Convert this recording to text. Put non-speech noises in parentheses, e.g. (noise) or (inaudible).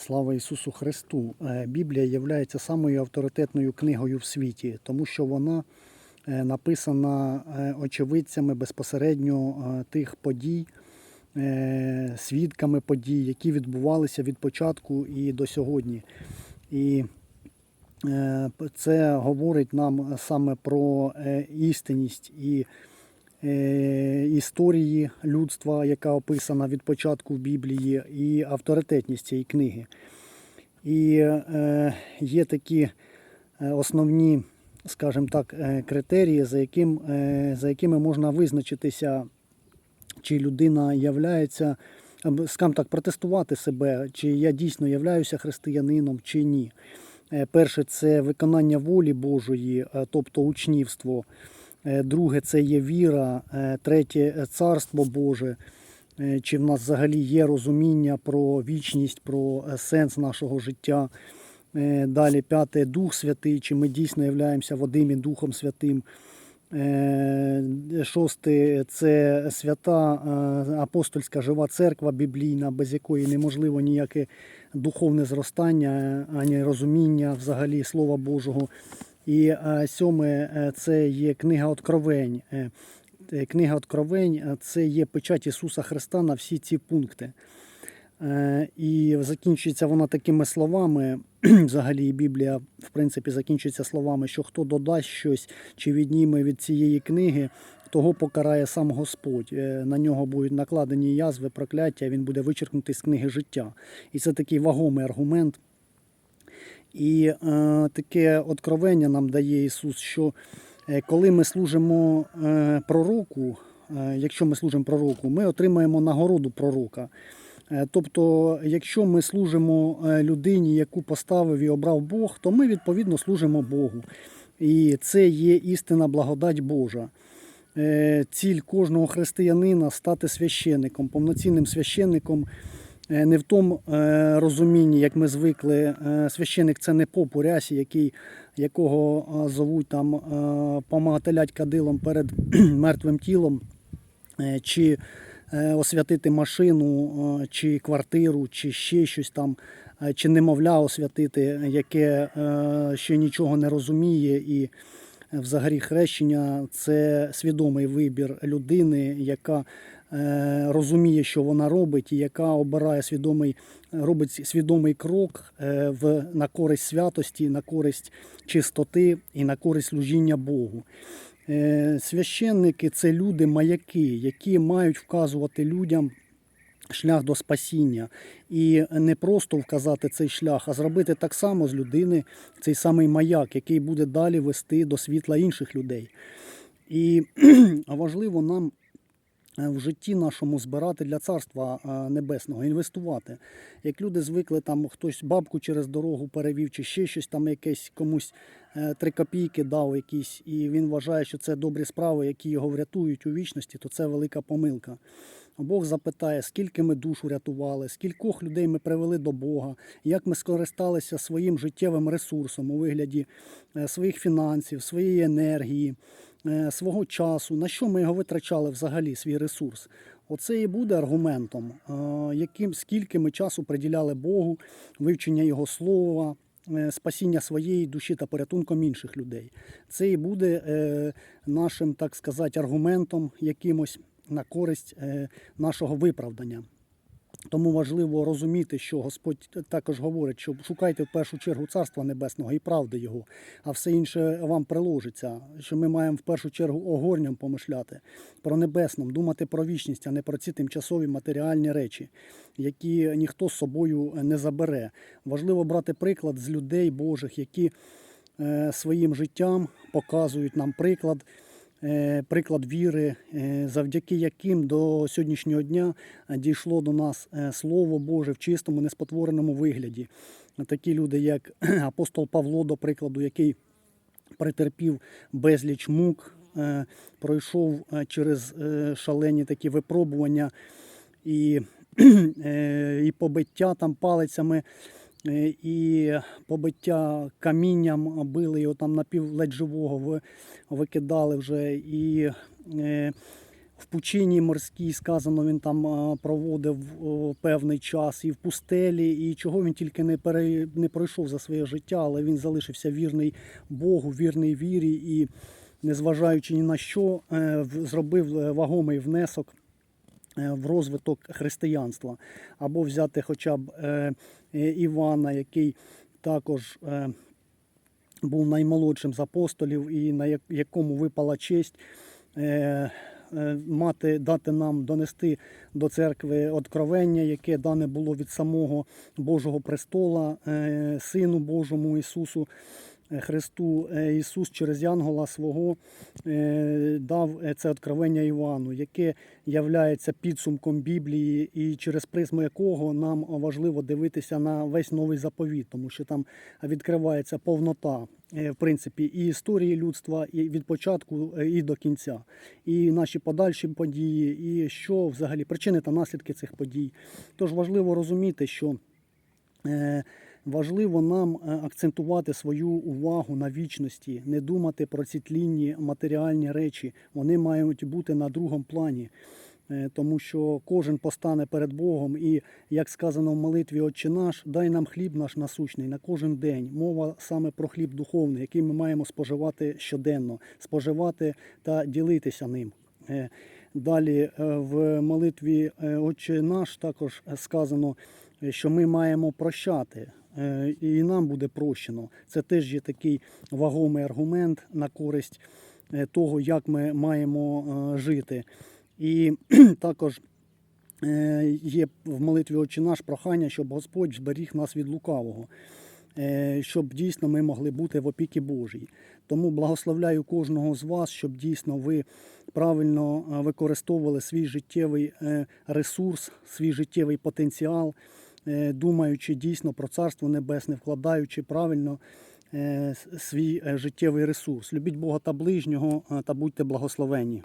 Слава Ісусу Христу! Е, Біблія є самою авторитетною книгою в світі, тому що вона е, написана е, очевидцями безпосередньо тих подій, свідками подій, які відбувалися від початку і до сьогодні. І це говорить нам саме про істинність і історії людства, яка описана від початку в Біблії, і авторитетність цієї книги. І е, є такі е, основні, скажімо так, е, критерії, за, яким, е, за якими можна визначитися, чи людина являється, скажімо так, протестувати себе, чи я дійсно являюся християнином, чи ні. Е, Перше це виконання волі Божої, е, тобто учнівство. Е, Друге це є віра, Е, третє е, царство Боже. Чи в нас взагалі є розуміння про вічність, про сенс нашого життя. Далі п'яте Дух Святий, чи ми дійсно являємося Вадим і Духом Святим. Шосте це свята апостольська жива церква біблійна, без якої неможливо ніяке духовне зростання, ані розуміння взагалі Слова Божого. І е, сьоме е, це є книга Откровень. Е, Книга Откровень це є печать Ісуса Христа на всі ці пункти. І закінчується вона такими словами. (clears throat) Взагалі Біблія, в принципі, закінчується словами, що хто додасть щось чи відніме від цієї книги, того покарає сам Господь. На нього будуть накладені язви, прокляття, він буде вичеркнутий з книги життя. І це такий вагомий аргумент. І е, таке откровення нам дає Ісус, що е, коли ми служимо е, пророку, е, якщо ми служимо пророку, ми отримаємо нагороду пророка. Е, Тобто, якщо ми служимо е, людині, яку поставив і обрав Бог, то ми відповідно служимо Богу. І це є істина благодать Божа. Е, Ціль кожного християнина стати священником, повноцінним священником. Е, Не в тому е, розумінні, як ми звикли, е, священник це не поп у рясі, який, якого зовуть там помагателять кадилом перед (clears throat) мертвим тілом, чи освятити машину, чи квартиру, чи ще щось там, чи немовля освятити, яке ще нічого не розуміє. І взагалі хрещення це свідомий вибір людини, яка розуміє, що вона робить, і яка обирає свідомий, робить свідомий крок е, в, на користь святості, на користь чистоти і на користь служіння Богу. Е, Священники це люди маяки, які мають вказувати людям шлях до спасіння. І не просто вказати цей шлях, а зробити так само з людини цей самий маяк, який буде далі вести до світла інших людей. І (clears throat) важливо нам е, в житті нашому збирати для царства е, небесного, інвестувати. Як люди звикли, там хтось бабку через дорогу перевів, чи ще щось там якесь комусь е, три копійки дав якісь, і він вважає, що це добрі справи, які його врятують у вічності, то це велика помилка. Бог запитає, скільки ми душ урятували, скількох людей ми привели до Бога, як ми скористалися своїм життєвим ресурсом у вигляді е, своїх фінансів, своєї енергії, е, свого часу, на що ми його витрачали взагалі, свій ресурс. Оце і буде аргументом, е, яким скільки ми часу приділяли Богу, вивчення Його слова, е, спасіння своєї душі та порятунком інших людей. Це і буде е, нашим, так сказати, аргументом якимось на користь е, нашого виправдання. Тому важливо розуміти, що Господь також говорить, що шукайте в першу чергу Царства Небесного і правди Його, а все інше вам приложиться. Що ми маємо в першу чергу огорням помишляти про небесном, думати про вічність, а не про ці тимчасові матеріальні речі, які ніхто з собою не забере. Важливо брати приклад з людей Божих, які е, своїм життям показують нам приклад приклад віри, е, завдяки яким до сьогоднішнього дня е, дійшло до нас е, Слово Боже в чистому, неспотвореному вигляді. Такі люди, як (clears throat) апостол Павло, до прикладу, який претерпів безліч мук, е, пройшов е, через е, шалені такі випробування і, (clears throat) е, і побиття там палицями. Е, І побиття камінням били його там напів ледь живого, викидали вже. І е, в пучині морській сказано, він там проводив певний час і в пустелі, і чого він тільки не пере, не пройшов за своє життя, але він залишився вірний Богу, вірний вірі і, незважаючи ні на що, е, зробив вагомий внесок в розвиток християнства. Або взяти хоча б е, е, Івана, який також е, був наймолодшим з апостолів, і на якому випала честь е, е, мати, дати нам донести до церкви откровення, яке дане було від самого Божого престола, е, Сину Божому Ісусу. Е, Христу Е, Ісус через Янгола свого е, дав це откровення Івану, яке являється підсумком Біблії, і через призму якого нам важливо дивитися на весь новий заповіт, тому що там відкривається повнота, в принципі, і історії людства, і від початку і до кінця, і наші подальші події, і що взагалі причини та наслідки цих подій. Тож важливо розуміти, що Важливо нам е, акцентувати свою увагу на вічності, не думати про ці тлінні матеріальні речі. Вони мають бути на другому плані, Е, тому що кожен постане перед Богом, і як сказано в молитві Отче наш, дай нам хліб наш насущний на кожен день. Мова саме про хліб духовний, який ми маємо споживати щоденно, споживати та ділитися ним. Е, Далі в молитві Отче наш також сказано, що ми маємо прощати, і нам буде прощено. Це теж є такий вагомий аргумент на користь е, того, як ми маємо е, жити. І (clears throat) також е, є в молитві Отче наш прохання, щоб Господь зберіг нас від лукавого. е, Щоб дійсно ми могли бути в опіки Божій. Тому благословляю кожного з вас, щоб дійсно ви правильно е, використовували свій життєвий е, ресурс, свій життєвий потенціал, е, думаючи дійсно про Царство Небесне, вкладаючи правильно е, свій е, життєвий ресурс. Любіть Бога та ближнього е, та будьте благословенні.